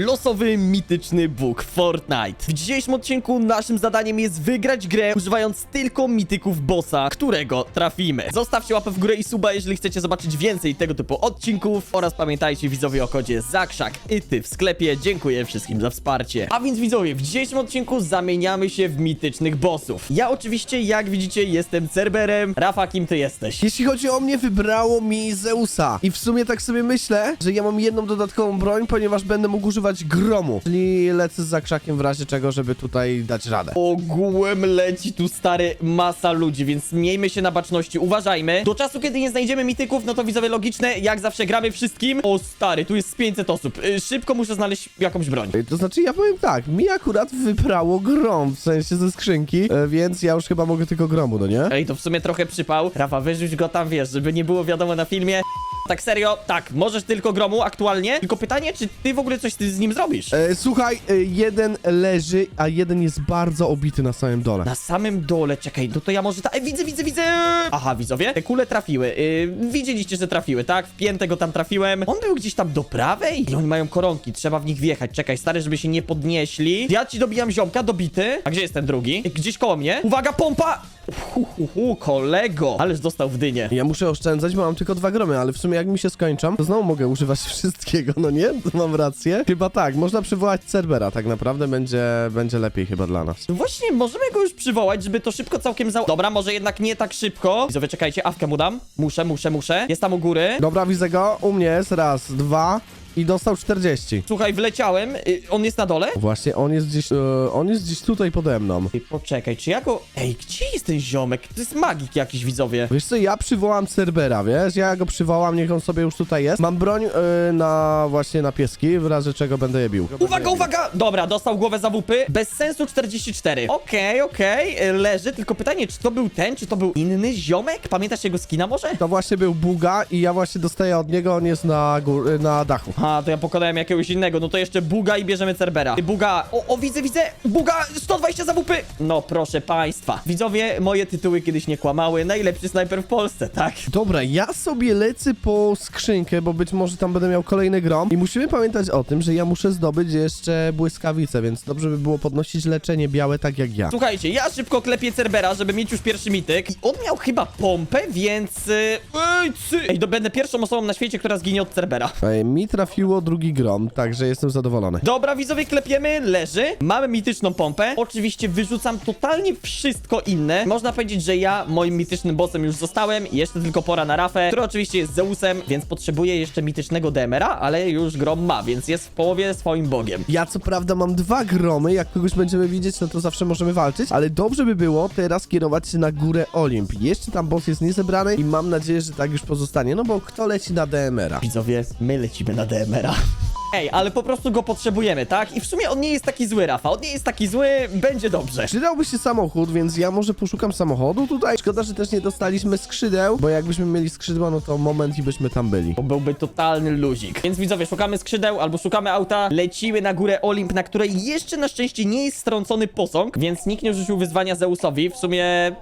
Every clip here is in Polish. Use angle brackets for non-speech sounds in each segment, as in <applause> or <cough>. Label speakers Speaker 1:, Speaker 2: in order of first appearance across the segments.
Speaker 1: Losowy, mityczny Bóg Fortnite. W dzisiejszym odcinku naszym zadaniem jest wygrać grę używając tylko mityków bossa, którego trafimy. Zostawcie łapę w górę i suba, jeżeli chcecie zobaczyć więcej tego typu odcinków oraz pamiętajcie widzowie o kodzie ZAKRZAK i ty w sklepie. Dziękuję wszystkim za wsparcie. A więc widzowie, w dzisiejszym odcinku zamieniamy się w mitycznych bossów. Ja oczywiście, jak widzicie, jestem Cerberem. Rafa, kim ty jesteś?
Speaker 2: Jeśli chodzi o mnie, wybrało mi Zeusa. I w sumie tak sobie myślę, że ja mam jedną dodatkową broń, ponieważ będę mógł używać gromu. Czyli lecę za krzakiem w razie czego, żeby tutaj dać radę.
Speaker 1: Ogółem leci tu stary masa ludzi, więc miejmy się na baczności, uważajmy. Do czasu, kiedy nie znajdziemy mityków, no to widzowie logiczne, jak zawsze gramy wszystkim. O stary, tu jest z 500 osób. Y, Szybko muszę znaleźć jakąś broń.
Speaker 2: To znaczy, ja powiem tak, mi akurat wybrało grom, w sensie ze skrzynki, e, więc ja już chyba mogę tylko gromu, no nie?
Speaker 1: Ej, to w sumie trochę przypał. Rafa, wyrzuć go tam, wiesz, żeby nie było wiadomo na filmie. Tak serio, tak, możesz tylko gromu aktualnie. Tylko pytanie, czy ty w ogóle coś ty z nim zrobisz?
Speaker 2: E, słuchaj, e, jeden leży, a jeden jest bardzo obity na samym dole.
Speaker 1: Na samym dole, czekaj, no to ja może ta... Ej, widzę, widzę, widzę! Aha, widzowie, te kule trafiły. Yy, widzieliście, że trafiły, tak? W piętego tam trafiłem. On był gdzieś tam do prawej? I oni mają koronki, trzeba w nich wjechać. Czekaj, stary, żeby się nie podnieśli. Ja ci dobijam ziomka, dobity. A gdzie jest ten drugi? Ej, Gdzieś koło mnie. Uwaga, pompa! Hu, hu, hu, kolego! Ależ dostał w dynię.
Speaker 2: Ja muszę oszczędzać, bo mam tylko dwa gromy, ale w sumie jak mi się skończą, to znowu mogę używać <laughs> wszystkiego, no nie? Mam rację? Chyba tak, można przywołać Cerbera, tak naprawdę będzie, będzie lepiej chyba dla nas.
Speaker 1: No Właśnie, możemy go już przywołać, żeby to szybko całkiem za... Dobra, może jednak nie tak szybko. Widzowie, czekajcie, awkę mu dam. Muszę, muszę, muszę. Jest tam u góry.
Speaker 2: Dobra, widzę go, u mnie jest raz, dwa i dostał 40.
Speaker 1: Słuchaj, wleciałem. Y, on jest na dole?
Speaker 2: Właśnie, on jest gdzieś, e, on jest gdzieś tutaj pode mną.
Speaker 1: Ej, poczekaj, czy ja go... Ej, gdzie jest ten ziomek? To jest magik jakiś, widzowie.
Speaker 2: Wiesz co, ja przywołam Cerbera, wiesz? Ja go przywołam, niech on sobie już tutaj jest. Mam broń e, na właśnie na pieski, w razie czego będę je bił.
Speaker 1: Uwaga, uwaga! Dobra, dostał głowę za wupy. Bez sensu 44. Okej, okej, y, leży. Tylko pytanie, czy to był ten, czy to był inny ziomek? Pamiętasz jego skina może?
Speaker 2: To właśnie był Buga i ja właśnie dostaję od niego, on jest na, gór, na dachu.
Speaker 1: A, to ja pokonałem jakiegoś innego. No to jeszcze Buga i bierzemy Cerbera. Buga, o, o, widzę, widzę! Buga, 120 za wupy! No proszę państwa. Widzowie, moje tytuły kiedyś nie kłamały. Najlepszy snajper w Polsce, tak?
Speaker 2: Dobra, ja sobie lecę po skrzynkę, bo być może tam będę miał kolejny grom. I musimy pamiętać o tym, że ja muszę zdobyć jeszcze błyskawice, więc dobrze by było podnosić leczenie białe tak jak ja.
Speaker 1: Słuchajcie, ja szybko klepię Cerbera, żeby mieć już pierwszy mityk. I on miał chyba pompę, więc... y, Ej, cy... Ej, to będę pierwszą osobą na świecie, która zginie od Cerbera.
Speaker 2: Ej, mi trafiło drugi grom, także jestem zadowolony.
Speaker 1: Dobra, widzowie, klepiemy, leży. Mamy mityczną pompę. Oczywiście wyrzucam totalnie wszystko inne. Można powiedzieć, że ja moim mitycznym bossem już zostałem. Jeszcze tylko pora na Rafę, który oczywiście jest Zeusem, więc potrzebuje jeszcze mitycznego DMR-a, ale już grom ma, więc jest w połowie swoim bogiem.
Speaker 2: Ja co prawda mam dwa gromy, jak kogoś będziemy widzieć, no to zawsze możemy walczyć, ale dobrze by było teraz kierować się na górę Olimp. Jeszcze tam boss jest niezebrany i mam nadzieję, że tak już pozostanie, no bo kto leci na DMR-a?
Speaker 1: Widzowie, my lecimy na DMR-a. Ej, ale po prostu go potrzebujemy, tak? I w sumie on nie jest taki zły, Rafa. On nie jest taki zły, będzie dobrze.
Speaker 2: Przydałby się samochód, więc ja może poszukam samochodu tutaj. Szkoda, że też nie dostaliśmy skrzydeł, bo jakbyśmy mieli skrzydła, no to moment i byśmy tam byli.
Speaker 1: To byłby totalny luzik. Więc widzowie, szukamy skrzydeł albo szukamy auta, lecimy na górę Olimp, na której jeszcze na szczęście nie jest strącony posąg, więc nikt nie rzucił wyzwania Zeusowi. W sumie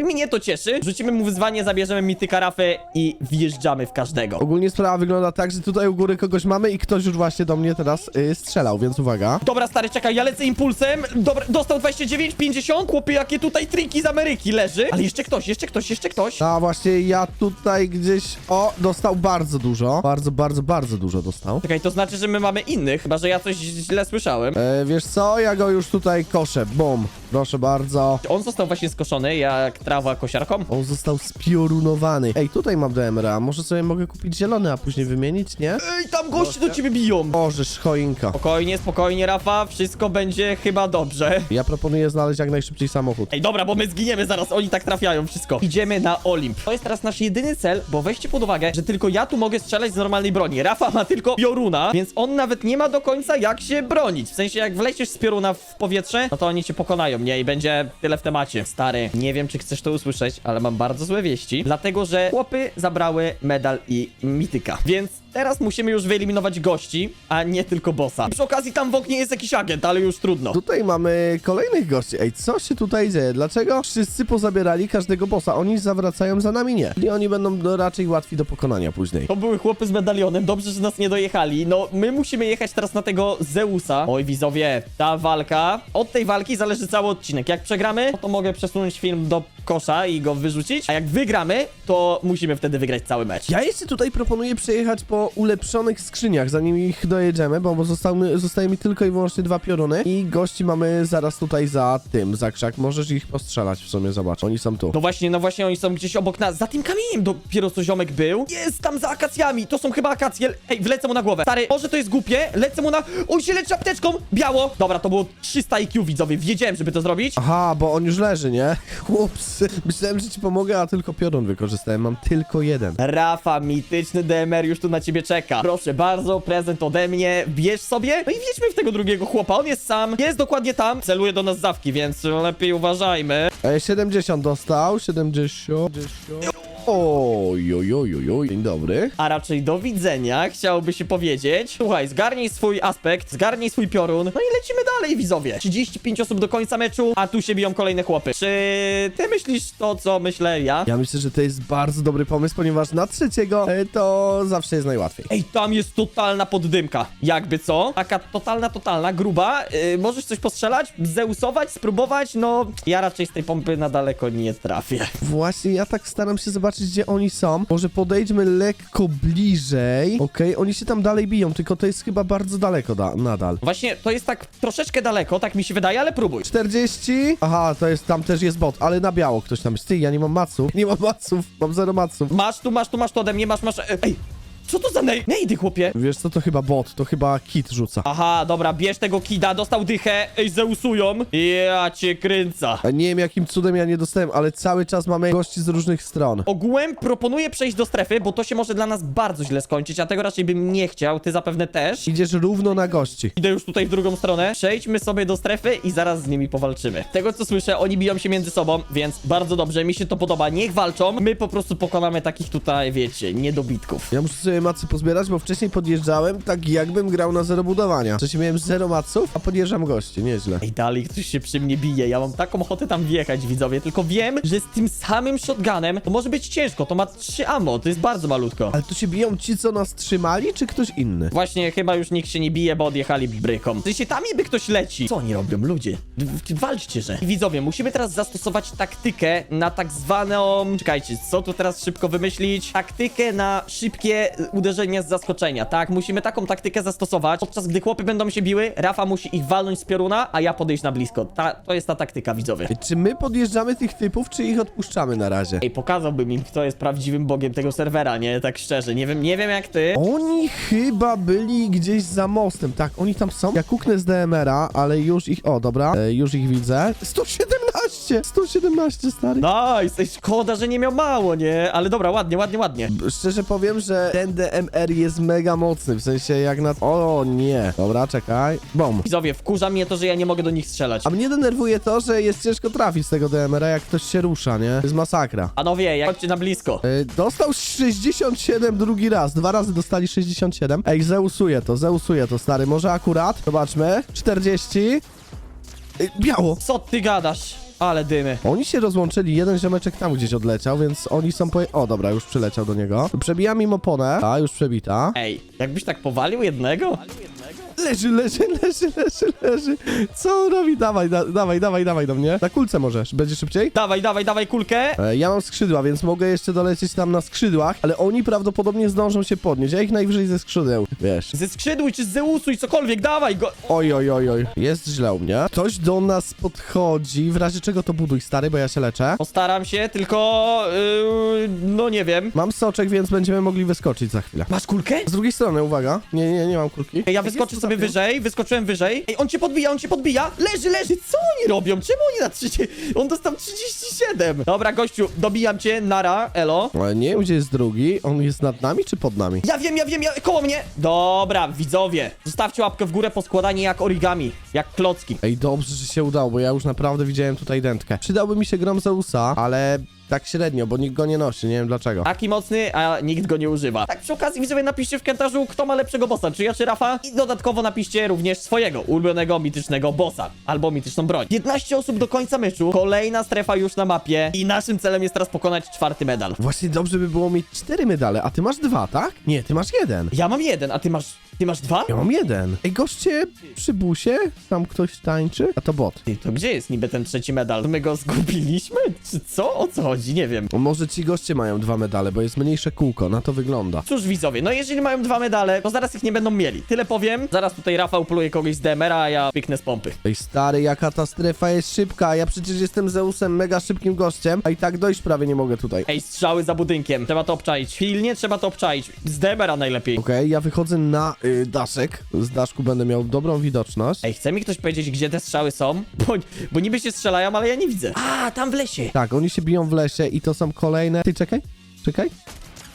Speaker 1: mnie to cieszy. Rzucimy mu wyzwanie, zabierzemy mityka Rafę i wjeżdżamy w każdego.
Speaker 2: Ogólnie sprawa wygląda tak, że tutaj u góry kogoś mamy i ktoś już właśnie do mnie teraz y, strzelał, więc uwaga.
Speaker 1: Dobra, stary, czekaj, ja lecę impulsem. Dobra, dostał 29, 50. Chłopie, jakie tutaj triki z Ameryki leży. Ale jeszcze ktoś, jeszcze ktoś, jeszcze ktoś.
Speaker 2: A właśnie ja tutaj gdzieś, o, dostał bardzo dużo. Bardzo, bardzo, bardzo dużo dostał.
Speaker 1: Czekaj, to znaczy, że my mamy innych, chyba że ja coś źle słyszałem.
Speaker 2: E, wiesz co, ja go już tutaj koszę, bum, proszę bardzo.
Speaker 1: On został właśnie skoszony, jak trawa kosiarką.
Speaker 2: On został spiorunowany. Ej, tutaj mam DMR-a, może sobie mogę kupić zielony, a później wymienić, nie?
Speaker 1: Ej, tam goście do ciebie biją.
Speaker 2: Możesz, choinka.
Speaker 1: Spokojnie, spokojnie, Rafa, wszystko będzie chyba dobrze.
Speaker 2: Ja proponuję znaleźć jak najszybciej samochód.
Speaker 1: Ej, dobra, bo my zginiemy zaraz, oni tak trafiają, wszystko. Idziemy na Olimp. To jest teraz nasz jedyny cel, bo weźcie pod uwagę, że tylko ja tu mogę strzelać z normalnej broni. Rafa ma tylko pioruna, więc on nawet nie ma do końca jak się bronić. W sensie, jak wlecisz z pioruna w powietrze, no to oni cię pokonają, nie? I będzie tyle w temacie. Stary, nie wiem, czy chcesz to usłyszeć, ale mam bardzo złe wieści, dlatego, że chłopy zabrały medal i mityka. Więc teraz musimy już wyeliminować gości, a nie tylko bossa. I przy okazji tam w oknie jest jakiś agent, ale już trudno.
Speaker 2: Tutaj mamy kolejnych gości. Ej, co się tutaj dzieje? Dlaczego wszyscy pozabierali każdego bossa? Oni zawracają za nami? Nie. I oni będą no, raczej łatwi do pokonania później.
Speaker 1: To były chłopy z medalionem, dobrze, że nas nie dojechali. No, my musimy jechać teraz na tego Zeusa. Oj, widzowie, ta walka, od tej walki zależy cały odcinek. Jak przegramy, to mogę przesunąć film do kosza i go wyrzucić, a jak wygramy, to musimy wtedy wygrać cały mecz.
Speaker 2: Ja jeszcze tutaj proponuję przejechać po ulepszonych skrzyniach, zanim ich dojedziemy, bo zostały, zostaje mi tylko i wyłącznie dwa pioruny i gości mamy zaraz tutaj za tym, za krzak. Możesz ich postrzelać w sumie, zobacz, oni są tu.
Speaker 1: No właśnie, no właśnie, oni są gdzieś obok nas. Za tym kamieniem dopiero co ziomek był. Jest tam za akacjami. To są chyba akacje. Ej, wlecę mu na głowę. Stary, może to jest głupie. Lecę mu na... Oj, się leczy apteczką. Biało. Dobra, to było 300 IQ, widzowie. Wiedziałem, żeby to zrobić.
Speaker 2: Aha, bo on już leży, nie? <laughs> Myślałem, że ci pomogę, a tylko piorun wykorzystałem, mam tylko jeden.
Speaker 1: Rafa, mityczny DMR już tu na ciebie czeka. Proszę bardzo, prezent ode mnie. Bierz sobie. No i wjedźmy w tego drugiego chłopa. On jest sam. Jest dokładnie tam. Celuje do nas zawki, więc lepiej uważajmy.
Speaker 2: E, 70 dostał, 70. 70. Oj, oj, oj, oj, oj, dzień dobry.
Speaker 1: A raczej do widzenia, chciałoby się powiedzieć. Słuchaj, zgarnij swój aspekt, zgarnij swój piorun. No i lecimy dalej, widzowie. 35 osób do końca meczu, a tu się biją kolejne chłopy. Czy ty myślisz to, co myślę ja?
Speaker 2: Ja myślę, że to jest bardzo dobry pomysł, ponieważ na trzeciego e, to zawsze jest najłatwiej.
Speaker 1: Ej, tam jest totalna poddymka. Jakby co? Taka totalna, totalna, gruba. Yy, możesz coś postrzelać? Zeusować? Spróbować? No, ja raczej z tej pompy na daleko nie trafię.
Speaker 2: Właśnie, ja tak staram się zobaczyć, gdzie oni są. Może podejdźmy lekko bliżej. Okej, oni się tam dalej biją, tylko to jest chyba bardzo daleko da nadal.
Speaker 1: Właśnie, to jest tak troszeczkę daleko, tak mi się wydaje, ale próbuj.
Speaker 2: 40? Aha, to jest, tam też jest bot, ale na biało ktoś tam jest. Ty, ja nie mam maców. Nie mam maców, mam zero maców.
Speaker 1: Masz tu, masz tu, masz tu ode mnie, masz, masz... e, Ej, co to za nej... nejdy, chłopie?
Speaker 2: Wiesz co, to chyba bot, to chyba kit rzuca.
Speaker 1: Aha, dobra, bierz tego kida, dostał dychę, ej, zeusują. Ja cię kręca.
Speaker 2: A Nie wiem jakim cudem ja nie dostałem, ale cały czas mamy gości z różnych stron.
Speaker 1: Ogółem proponuję przejść do strefy, bo to się może dla nas bardzo źle skończyć, a tego raczej bym nie chciał, ty zapewne też.
Speaker 2: Idziesz równo na gości.
Speaker 1: Idę już tutaj w drugą stronę. Przejdźmy sobie do strefy i zaraz z nimi powalczymy. Tego co słyszę, oni biją się między sobą, więc bardzo dobrze, mi się to podoba. Niech walczą. My po prostu pokonamy takich tutaj, wiecie, niedobitków.
Speaker 2: Ja muszę sobie macy pozbierać, bo wcześniej podjeżdżałem tak jakbym grał na zero budowania. Wcześniej miałem zero maców, a podjeżdżam gości, nieźle.
Speaker 1: Ej, dalej ktoś się przy mnie bije. Ja mam taką ochotę tam wjechać, widzowie. Tylko wiem, że z tym samym shotgunem to może być ciężko. To ma 3 ammo, to jest bardzo malutko.
Speaker 2: Ale to się biją ci, co nas trzymali, czy ktoś inny?
Speaker 1: Właśnie, chyba już nikt się nie bije, bo odjechali bryką. W sensie tam niby ktoś leci. Co oni robią, ludzie? Walczcie, że. I widzowie, musimy teraz zastosować taktykę na tak zwaną... Czekajcie, co tu teraz szybko wymyślić? Taktykę na szybkie uderzenie z zaskoczenia, tak? Musimy taką taktykę zastosować. Podczas gdy chłopy będą się biły, Rafa musi ich walnąć z pioruna, a ja podejść na blisko. Ta, to jest ta taktyka, widzowie.
Speaker 2: Ej, Czy my podjeżdżamy tych typów, czy ich odpuszczamy na razie?
Speaker 1: Ej, pokazałbym im, kto jest prawdziwym bogiem tego serwera, nie? Tak szczerze. Nie wiem, nie wiem jak ty.
Speaker 2: Oni chyba byli gdzieś za mostem. Tak, oni tam są. Ja kuknę z DMR-a, ale już ich... O, dobra, e, już ich widzę. 117! 117, stary.
Speaker 1: Nice! Ej, szkoda, że nie miał mało, nie? Ale dobra, ładnie, ładnie, ładnie.
Speaker 2: Szczerze powiem, że ten DMR jest mega mocny, w sensie jak na... O nie. Dobra, czekaj. Bom.
Speaker 1: Widzowie, wkurza mnie to, że ja nie mogę do nich strzelać.
Speaker 2: A mnie denerwuje to, że jest ciężko trafić z tego DMR-a, jak ktoś się rusza, nie? To jest masakra.
Speaker 1: Panowie, jak chodźcie na blisko.
Speaker 2: E, Dostał 67 drugi raz. Dwa razy dostali 67. Ej, zeusuje to, zeusuje to, stary. Może akurat? Zobaczmy. 40. Ej, Biało.
Speaker 1: Co ty gadasz? Ale dymy.
Speaker 2: Oni się rozłączyli, jeden ziomeczek tam gdzieś odleciał, więc oni są po... O, dobra, już przyleciał do niego. Przebijam im oponę. A, już przebita.
Speaker 1: Ej, jakbyś tak powalił jednego?
Speaker 2: Leży, leży, leży, leży, leży. Co on robi? Dawaj, da, dawaj, dawaj, dawaj do mnie. Na kulce możesz. Będzie szybciej?
Speaker 1: Dawaj, dawaj, dawaj kulkę.
Speaker 2: E, Ja mam skrzydła, więc mogę jeszcze dolecieć tam na skrzydłach, ale oni prawdopodobnie zdążą się podnieść. Ja ich najwyżej ze skrzydeł, wiesz.
Speaker 1: Ze skrzydłuj czy z Zeusuj, cokolwiek, dawaj go.
Speaker 2: Oj, oj, oj, oj. Jest źle u mnie. Ktoś do nas podchodzi, w razie czego to buduj, stary, bo ja się leczę.
Speaker 1: Postaram się, tylko... Yy, no nie wiem.
Speaker 2: Mam soczek, więc będziemy mogli wyskoczyć za chwilę.
Speaker 1: Masz kulkę?
Speaker 2: Z drugiej strony, uwaga. Nie, nie, nie mam kulki.
Speaker 1: Ja wyskoczę sobie wyżej, wyskoczyłem wyżej. Ej, on cię podbija, on cię podbija. Leży, leży. Co oni robią? Czemu oni na 30? On dostał 37. Dobra, gościu, dobijam cię, nara, elo.
Speaker 2: Ale nie wiem, gdzie jest drugi. On jest nad nami czy pod nami?
Speaker 1: Ja wiem, ja wiem, ja, koło mnie. Dobra, widzowie. Zostawcie łapkę w górę po składanie jak origami, jak klocki.
Speaker 2: Ej, dobrze, że się udało, bo ja już naprawdę widziałem tutaj dętkę. Przydałby mi się grom Zeusa, ale tak średnio, bo nikt go nie nosi, nie wiem dlaczego.
Speaker 1: Taki mocny, a nikt go nie używa. Tak przy okazji widzowie napiszcie w komentarzu, kto ma lepszego bossa, czy ja czy Rafa. I dodatkowo napiszcie również swojego ulubionego mitycznego bossa, albo mityczną broń. 15 osób do końca meczu, kolejna strefa już na mapie i naszym celem jest teraz pokonać czwarty medal.
Speaker 2: Właśnie dobrze by było mieć cztery medale, a ty masz dwa, tak? Nie, ty masz jeden.
Speaker 1: Ja mam jeden, a ty masz, ty masz dwa?
Speaker 2: Ja mam jeden. Ej, goście przy busie, tam ktoś tańczy, a to bot.
Speaker 1: Ty, to gdzie jest niby ten trzeci medal? My go zgubiliśmy? Czy co? O co chodzi? Nie wiem.
Speaker 2: O, może ci goście mają dwa medale, bo jest mniejsze kółko, na to wygląda.
Speaker 1: Cóż widzowie, no jeżeli mają dwa medale, to zaraz ich nie będą mieli. Tyle powiem. Zaraz tutaj Rafał pluje kogoś z DMR-a, a ja piknę z pompy.
Speaker 2: Ej, stary, jaka ta strefa jest szybka, ja przecież jestem Zeusem, mega szybkim gościem, a i tak dojść prawie nie mogę tutaj.
Speaker 1: Ej, strzały za budynkiem. Trzeba to obczaić. Pilnie trzeba to obczaić. Z DMR-a najlepiej.
Speaker 2: Okej, ja wychodzę na y, daszek, z daszku będę miał dobrą widoczność.
Speaker 1: Ej, chce mi ktoś powiedzieć, gdzie te strzały są? Bo, bo niby się strzelają, ale ja nie widzę. A, tam w lesie.
Speaker 2: Tak, oni się biją w lesie i to są kolejne... Ty, czekaj, czekaj.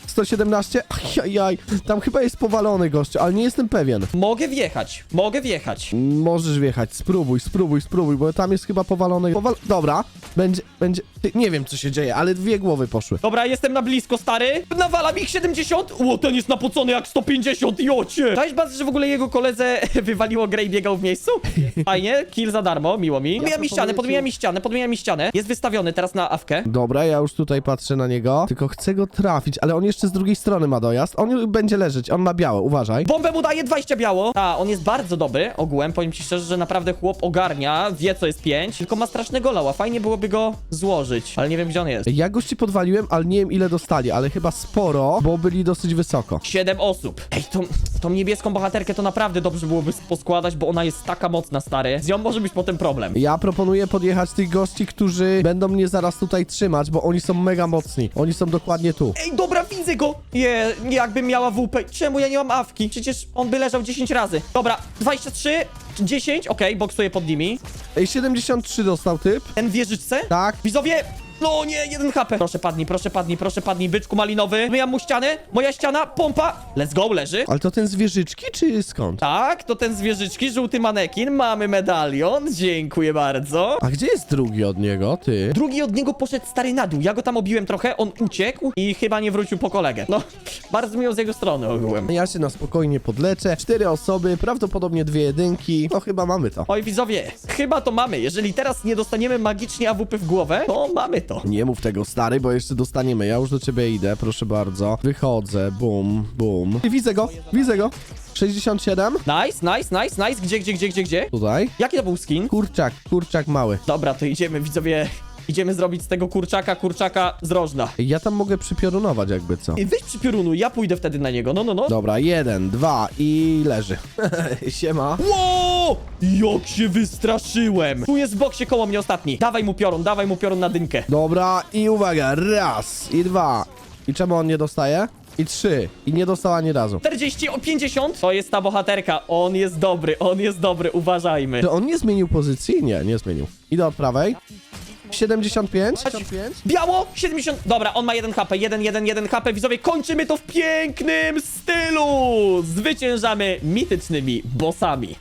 Speaker 2: 117? Ajajaj, tam chyba jest powalony gość, ale nie jestem pewien.
Speaker 1: Mogę wjechać. Mogę wjechać.
Speaker 2: Możesz wjechać, spróbuj, spróbuj, spróbuj, bo tam jest chyba powalony... Powal... Dobra, będzie, będzie... Ty, nie wiem, co się dzieje, ale dwie głowy poszły.
Speaker 1: Dobra, jestem na blisko, stary. Nawalam ich 70. Ło, ten jest napocony jak 150, jocie. Cześć, bardzo, że w ogóle jego koledze <laughs> wywaliło grę i biegał w miejscu. <laughs> Fajnie, kill za darmo, miło mi. Podmija mi ścianę, podmija mi ścianę, podmija mi ścianę. Jest wystawiony teraz na awkę.
Speaker 2: Dobra, ja już tutaj patrzę na niego, tylko chcę go trafić, ale on jeszcze z drugiej strony ma dojazd. On będzie leżeć, on ma białe, uważaj.
Speaker 1: Bombę mu daje 20 biało. A, on jest bardzo dobry ogółem. Powiem ci szczerze, że naprawdę chłop ogarnia, wie co jest 5, tylko ma strasznego loła. Fajnie byłoby go złożyć, ale nie wiem gdzie on jest.
Speaker 2: Ja gości podwaliłem, ale nie wiem ile dostali, ale chyba sporo, bo byli dosyć wysoko.
Speaker 1: 7 osób. Ej, tą, tą niebieską bohaterkę to naprawdę dobrze byłoby poskładać, bo ona jest taka mocna, stary. Z nią może być potem problem.
Speaker 2: Ja proponuję podjechać tych gości, którzy będą mnie zaraz tutaj trzymać, bo oni są mega mocni. Oni są dokładnie tu.
Speaker 1: Ej, dobra, widzę go! Je, jakbym miała WP. Czemu ja nie mam awki? Przecież on by leżał 10 razy. Dobra, 23, 10, okej, boksuję pod nimi.
Speaker 2: Ej, 73 dostał typ.
Speaker 1: Ten wieżyczce?
Speaker 2: Tak.
Speaker 1: Widzowie! No nie, jeden HP. Proszę padnij, proszę padnij, proszę padnij, byczku malinowy. Myjam mu ścianę, moja ściana, pompa. Let's go, leży.
Speaker 2: Ale to ten z wieżyczki, czy skąd?
Speaker 1: Tak, to ten z wieżyczki, żółty manekin. Mamy medalion, dziękuję bardzo.
Speaker 2: A gdzie jest drugi od niego, ty?
Speaker 1: Drugi od niego poszedł stary na dół. Ja go tam obiłem trochę, on uciekł i chyba nie wrócił po kolegę. No, <laughs> bardzo miło z jego strony ogółem.
Speaker 2: Ja się na spokojnie podleczę. Cztery osoby, prawdopodobnie dwie jedynki. No chyba mamy to.
Speaker 1: Oj, widzowie, chyba to mamy. Jeżeli teraz nie dostaniemy magicznie AWP w głowę, to mamy to.
Speaker 2: Nie mów tego, stary, bo jeszcze dostaniemy. Ja już do ciebie idę, proszę bardzo. Wychodzę, bum, bum. I widzę go, widzę go. 67,
Speaker 1: Nice, nice, nice, nice. Gdzie, gdzie, gdzie, gdzie, gdzie?
Speaker 2: tutaj.
Speaker 1: Jaki to był skin?
Speaker 2: Kurczak, kurczak mały.
Speaker 1: Dobra, to idziemy, widzowie. Idziemy zrobić z tego kurczaka, kurczaka z rożna.
Speaker 2: Ja tam mogę przypiorunować jakby co.
Speaker 1: I weź przy piorunu, ja pójdę wtedy na niego. No, no, no.
Speaker 2: Dobra, jeden, dwa i leży. <laughs> Siema.
Speaker 1: Ło! Jak się wystraszyłem! Tu jest w boksie koło mnie ostatni. Dawaj mu piorun, dawaj mu piorun na dynkę.
Speaker 2: Dobra, i uwaga, raz, i dwa. I czemu on nie dostaje? I trzy. I nie dostał ani razu.
Speaker 1: 40, o 50. To jest ta bohaterka. On jest dobry, on jest dobry, uważajmy.
Speaker 2: Czy on nie zmienił pozycji? Nie, nie zmienił. Idę od prawej. 75.
Speaker 1: Biało, 70. Dobra, on ma 1 HP, 1, 1, 1 HP. Widzowie, kończymy to w pięknym stylu. Zwyciężamy mitycznymi bossami.